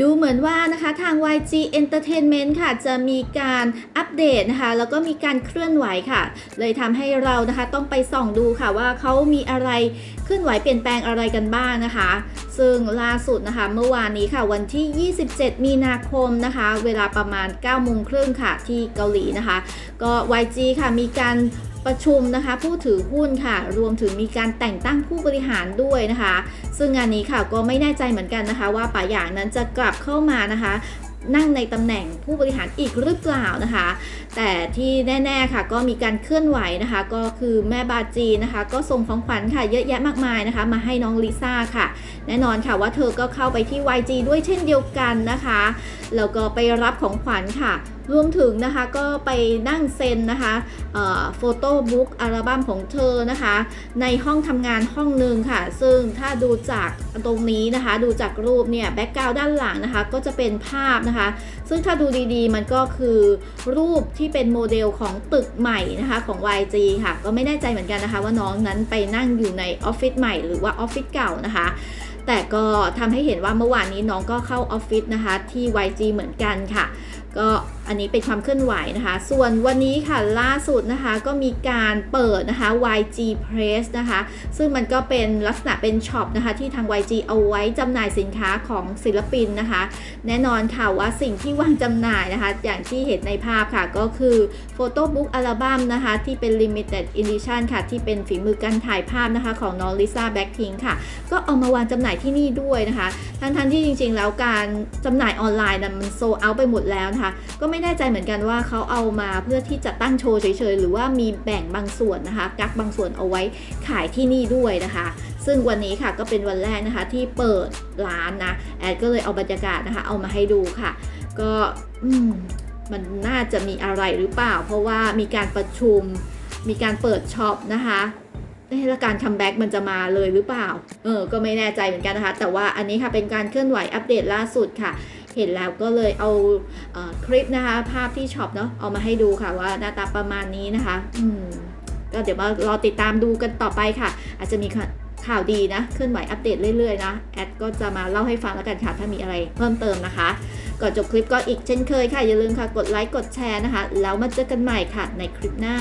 ดูเหมือนว่านะคะทาง YG Entertainment ค่ะ จะมีการอัปเดตนะคะ แล้วก็มีการเคลื่อนไหวค่ะ เลยทำให้เรานะคะต้องไปส่องดูค่ะว่าเขามีอะไรเคลื่อนไหวเปลี่ยนแปลงอะไรกันบ้างนะคะ ซึ่งล่าสุดนะคะเมื่อวานนี้ค่ะ วันที่ 27 มีนาคมนะคะ เวลาประมาณ9โมงครึ่งค่ะที่เกาหลีนะคะ ก็ YG ค่ะมีการ ประชุมนะคะ ผู้ถือหุ้นค่ะ รวมถึงมีการแต่งตั้งผู้บริหารด้วยนะคะ ซึ่งงานนี้ค่ะก็ไม่แน่ใจเหมือนกันนะคะ ว่าป๋าหยางนั้นจะกลับเข้ามานะคะนั่งในตำแหน่งผู้บริหารอีกหรือเปล่านะคะ แต่ที่แน่ๆค่ะก็มีการเคลื่อนไหวนะคะ ก็คือแม่บาจีนะคะ ก็ส่งของขวัญค่ะเยอะแยะมากมายนะคะ มาให้น้องลิซ่าค่ะ แน่นอนค่ะว่าเธอก็เข้าไปที่ YG ด้วยเช่นเดียวกันนะคะแล้วก็ไปรับของขวัญค่ะ รวมถึงนะคะก็ไปนั่งเซ็นนะคะโฟโต้บุ๊กอัลบั้มของเธอนะคะ ในห้องทำงานห้องหนึ่งค่ะ ซึ่งถ้าดูจากตรงนี้นะคะ ดูจากรูปเนี่ยแบ็กกราวด้านหลังนะคะ ก็จะเป็นภาพนะคะ ซึ่งถ้าดูดีๆ มันก็คือรูปที่เป็นโมเดลของตึกใหม่นะคะของ YG ค่ะ ก็ไม่แน่ใจเหมือนกันนะคะ ว่าน้องนั้นไปนั่งอยู่ในออฟฟิศใหม่หรือว่าออฟฟิศเก่านะคะแต่ก็ทำให้เห็นว่าเมื่อวานนี้น้องก็เข้าออฟฟิศนะคะที่ YG เหมือนกันค่ะ ก็อันนี้เป็นความเคลื่อนไหวนะคะ ส่วนวันนี้ค่ะล่าสุดนะคะก็มีการเปิดนะคะ YG Press นะคะ ซึ่งมันก็เป็นลักษณะเป็นช็อปนะคะที่ทาง YG เอาไว้จำหน่ายสินค้าของศิลปินนะคะ แน่นอนค่ะว่าสิ่งที่วางจำหน่ายนะคะ อย่างที่เห็นในภาพค่ะก็คือโฟโต้บุ๊กอัลบั้มนะคะ ที่เป็น Limited Edition ค่ะ ที่เป็นฝีมือการถ่ายภาพนะคะของน้องลิซ่าแบ็คพิงค่ะ ก็เอามาวางจำหน่ายที่นี่ด้วยนะคะ ทั้งๆที่จริงๆ แล้วการจำหน่ายออนไลน์นั้นมันโซเอาไปหมดแล้วนะคะก็ไม่แน่ใจเหมือนกันว่าเขาเอามาเพื่อที่จะตั้งโชว์เฉยๆ หรือว่ามีแบ่งบางส่วนนะคะ กักบางส่วนเอาไว้ขายที่นี่ด้วยนะคะ ซึ่งวันนี้ค่ะก็เป็นวันแรกนะคะที่เปิดร้านนะ แอดก็เลยเอาบรรยากาศนะคะ เอามาให้ดูค่ะ ก็มมันน่าจะมีอะไรหรือเปล่า เพราะว่ามีการประชุม มีการเปิดช็อปนะคะเอ๊ะแล้วการคัมแบ็กมันจะมาเลยหรือเปล่า เออ ก็ไม่แน่ใจเหมือนกันนะคะ แต่ว่าอันนี้ค่ะเป็นการเคลื่อนไหวอัปเดตล่าสุดค่ะ เห็นแล้วก็เลยเอาเอคลิปนะคะ ภาพที่ช็อปเนาะเอามาให้ดูค่ะว่าหน้าตาประมาณนี้นะคะ อืมก็เดี๋ยวมารอติดตามดูกันต่อไปค่ะ อาจจะมีข่าวดีนะเคลื่อนไหวอัปเดตเรื่อยๆนะ แอดก็จะมาเล่าให้ฟังแล้วกันค่ะ ถ้ามีอะไรเพิ่มเติมนะคะ ก่อนจบคลิปก็อีกเช่นเคยค่ะ อย่าลืมค่ะ กดไลค์ กดแชร์นะคะ แล้วมาเจอกันใหม่ค่ะ ในคลิปหน้า